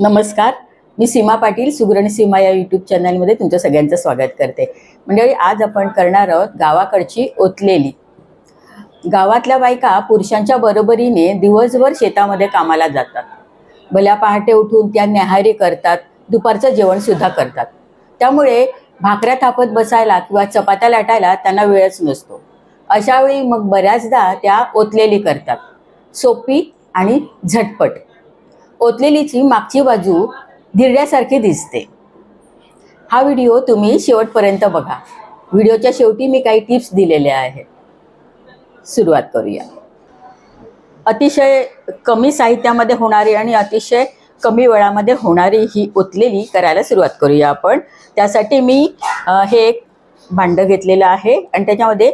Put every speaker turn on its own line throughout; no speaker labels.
नमस्कार. मी सीमा पाटील सुगरण सीमा या यूट्यूब चॅनलमध्ये तुमच्या सगळ्यांचं स्वागत करते. मंडळी आज आपण करणार आहोत गावाकडची ओतलेली. गावातल्या बायका पुरुषांच्या बरोबरीने दिवसभर शेतामध्ये कामाला जातात. भल्या पहाटे उठून त्या न्याहारी करतात दुपारचं जेवणसुद्धा करतात. त्यामुळे भाकऱ्या थापत बसायला किंवा चपात्या लाटायला त्यांना वेळच नसतो. अशावेळी मग बऱ्याचदा त्या ओतलेली करतात. सोपी आणि झटपट. ओतलेलीची मागची बाजू धिरड्यासारखी दिसते. हा व्हिडिओ तुम्ही शेवटपर्यंत बघा. व्हिडिओच्या शेवटी मी काही टिप्स दिलेल्या आहेत. सुरुवात करूया. अतिशय कमी साहित्यामध्ये होणारी आणि अतिशय कमी वेळामध्ये होणारी ही ओतलेली करायला सुरुवात करूया आपण. त्यासाठी मी हे एक भांडं घेतलेलं आहे आणि त्याच्यामध्ये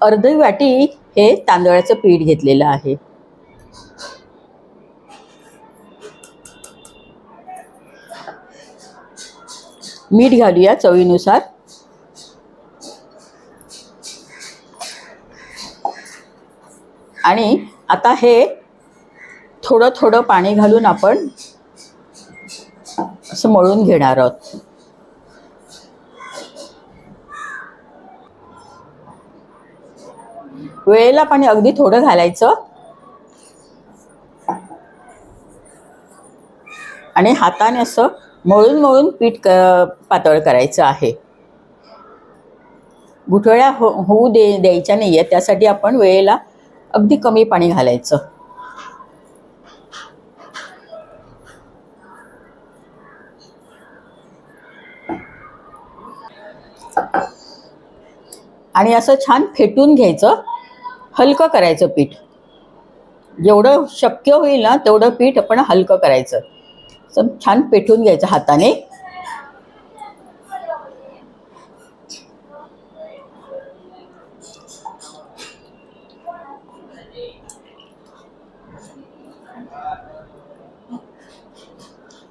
अर्धी वाटी हे तांदळाचं पीठ घेतलेलं आहे. मीठ घालूया चवीनुसार. आणि आता हे थोडं थोडं पाणी घालून आपण असं मळून घेणार आहोत. वेळेला पाणी अगदी थोडं घालायचं. आणि हाताने असं मळून मळून पीठ क पातळ करायचं आहे. गुठळ्या हो होऊ दे द्यायच्या नाही आहेत त्यासाठी आपण वेळेला अगदी कमी पाणी घालायचं. आणि असं छान फेटून घ्यायचं हलकं करायचं पीठ. जेवढं शक्य होईल ना तेवढं पीठ आपण हलकं करायचं. असं छान पेटून घ्यायचं हाताने.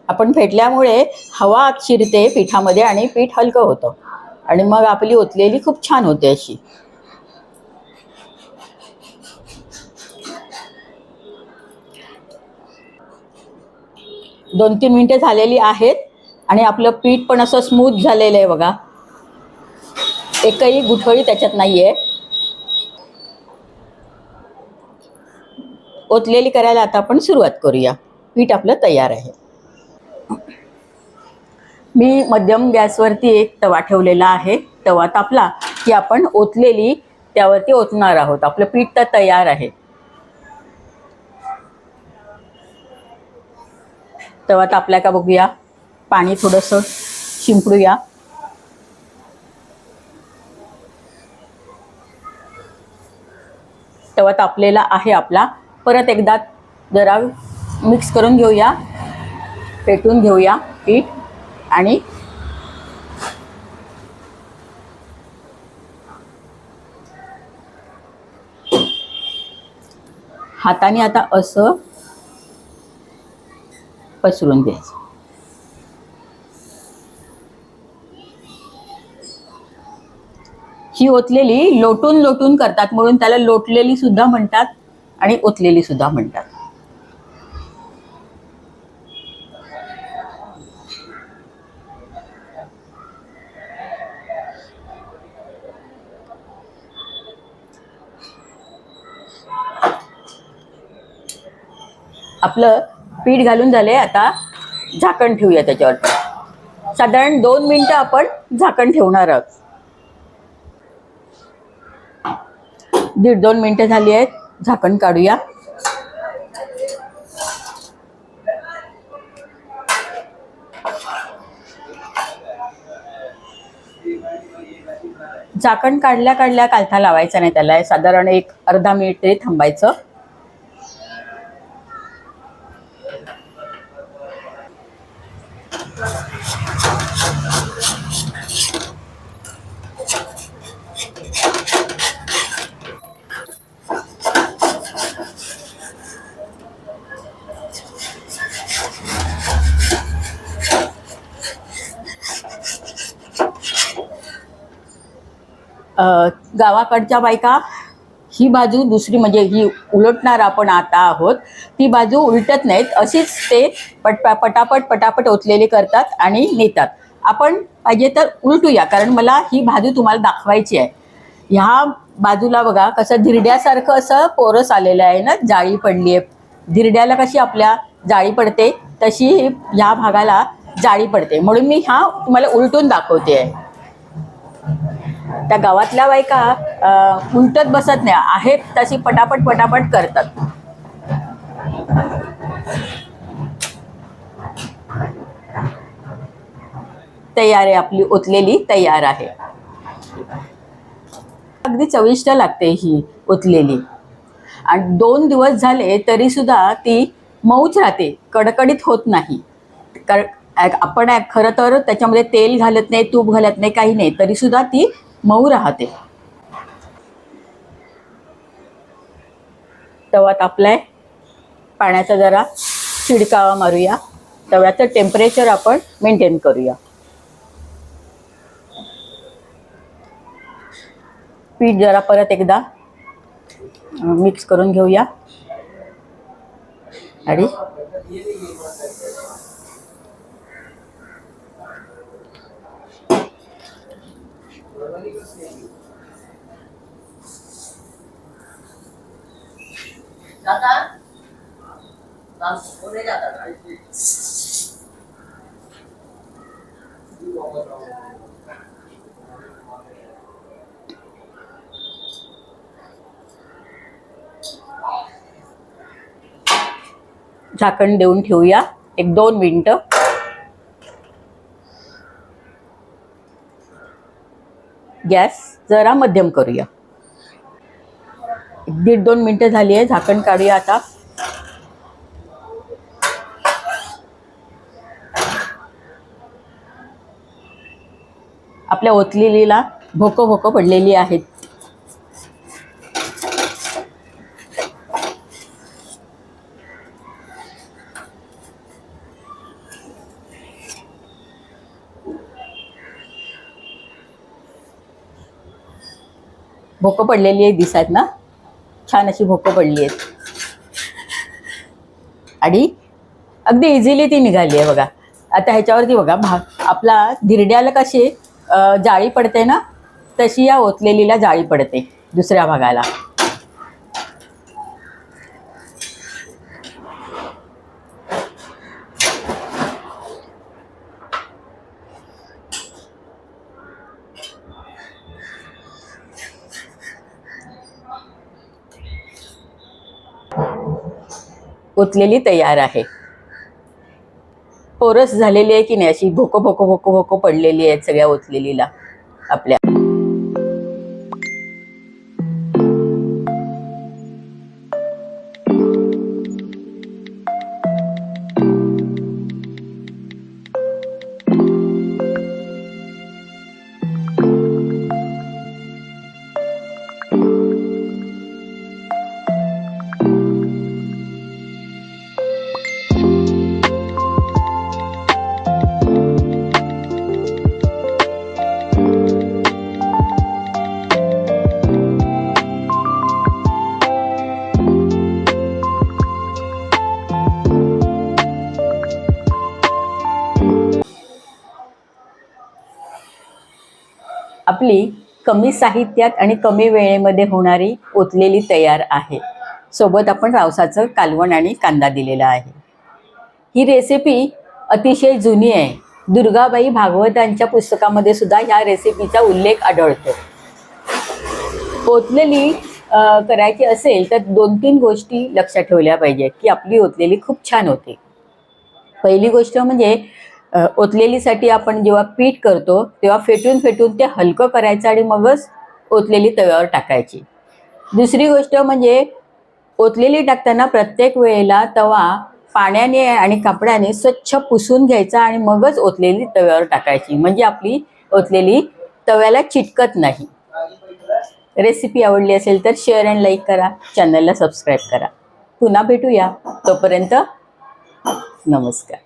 आपण फेटल्यामुळे हवा आत शिरते पिठामध्ये आणि पीठ हलकं होतं. आणि मग आपली ओतलेली खूप छान होते अशी. दोन तीन मिनटं झालेली आहेत आणि आपलं पीठ पण असं स्मूथ झालेलं आहे बघा. एकही गुठळी त्याच्यात नाही आहे ओतलेली करायला आता आपण सुरुवात करूया. पीठ आपलं तयार आहे. मी मध्यम गॅसवरती एक तवा ठेवलेला आहे. तवा तापला की आपण ओतलेली त्यावरती ओतणार आहोत. आपलं पीठ तर तयार आहे. तवा तापला का बघूया? पाणी थोडंसं शिंपडूया. तवा तापलेला आहे आपला. परत एकदा जरा मिक्स करून घेऊया. पेटून घेऊया पीठ आणि हाताने आता असं पसरून घ्यायचं ही ओतलेली लोटून लोटून करतात म्हणून त्याला लोटलेली सुद्धा म्हणतात आणि ओतलेली सुद्धा म्हणतात. आपलं पीठ घालून झाले आता झाकण ठेवूया त्याच्यावर. साधारण दोन मिनिटं आपण झाकण ठेवणार आहोत. दीड दोन मिनिटं झाली आहेत झाकण काढूया. झाकण काढल्या काढल्या कालथा लावायचा नाही त्याला साधारण एक अर्धा मिनिट तरी थांबायचं. गावाकडच्या बायका ही बाजू दुसरी म्हणजे ही उलटणार आपण आता आहोत ती बाजू उलटत नाहीत अशीच ते पट पटापट पटापट ओतलेले करतात आणि नेतात. आपण पाहिजे तर उलटूया कारण मला ही बाजू तुम्हाला दाखवायची आहे. ह्या बाजूला बघा कसं धिरड्यासारखं असं पोरस आलेलं आहे ना जाळी पडली आहे. धिरड्याला कशी आपल्या जाळी पडते तशी ह्या भागाला जाळी पडते. म्हणून मी हा तुम्हाला उलटून दाखवते आहे. त्या गावातल्या बायका उलटत बसत नाही. आहेत तशी पटापट पटापट करतात. तयार आहे आपली ओतलेली तयार आहे. अगदी चविष्ट लागते ही ओतलेली. आणि दोन दिवस झाले तरी सुद्धा ती मऊच राहते कडकडीत होत नाही. कारण आपण खरं तर त्याच्यामध्ये तेल घालत नाही तूप घालत नाही काही नाही. तरी सुद्धा ती मऊ राहते. तवा तापलाय पाण्याचा जरा शिडकावा मारूया. तव्याचं टेम्परेचर आपण मेंटेन करूया. पीठ जरा परत एकदा मिक्स करून घेऊया. आणि झाकण देऊन ठेवूया. एक दोन मिनटं. गॅस जरा मध्यम करूया. एक दीड दोन मिनटं झाली आहे झाकण काढूया आता. आपल्या ओतलेलीला भोकं भोकं पडलेली आहेत. भोकं पडलेली आहे दिसायत ना? छान अशी भोकं पडली आहेत. आणि अगदी इझिली ती निघाली आहे बघा. आता ह्याच्यावरती बघा भा आपला धिरड्याला कशी जाळी पडते ना तशी या ओतलेलीला जाळी पडते दुसऱ्या भागाला. ओतलेली तयार आहे. पोरस झालेली आहे की नाही? अशी भोको भोको भोको भोको पडलेली आहेत सगळ्या ओतलेलीला. आपल्या आपली कमी साहित्यात आणि कमी वेळेमध्ये होणारी ओतलेली तयार आहे. सोबत आपण रावसाचं कालवण आणि कांदा दिलेला आहे. ही रेसिपी अतिशय जुनी आहे. दुर्गाबाई भागवतांच्या पुस्तकामध्ये सुद्धा ह्या रेसिपीचा उल्लेख आढळतो. ओतलेली करायची असेल तर दोन तीन गोष्टी लक्षात ठेवल्या पाहिजेत की आपली ओतलेली खूप छान होते. पहिली गोष्ट म्हणजे ओतलेलीसाठी आपण जेव्हा पीठ करतो तेव्हा फेटून फेटून ते हलकं करायचं आणि मगच ओतलेली तव्यावर टाकायची. दुसरी गोष्ट म्हणजे ओतलेली टाकताना प्रत्येक वेळेला तवा पाण्याने आणि कापडाने स्वच्छ पुसून घ्यायचा आणि मगच ओतलेली तव्यावर टाकायची. म्हणजे आपली ओतलेली तव्याला चिटकत नाही. रेसिपी आवडली असेल तर शेअर अँड लाईक करा चॅनलला सबस्क्राईब करा. पुन्हा भेटूया. तोपर्यंत नमस्कार.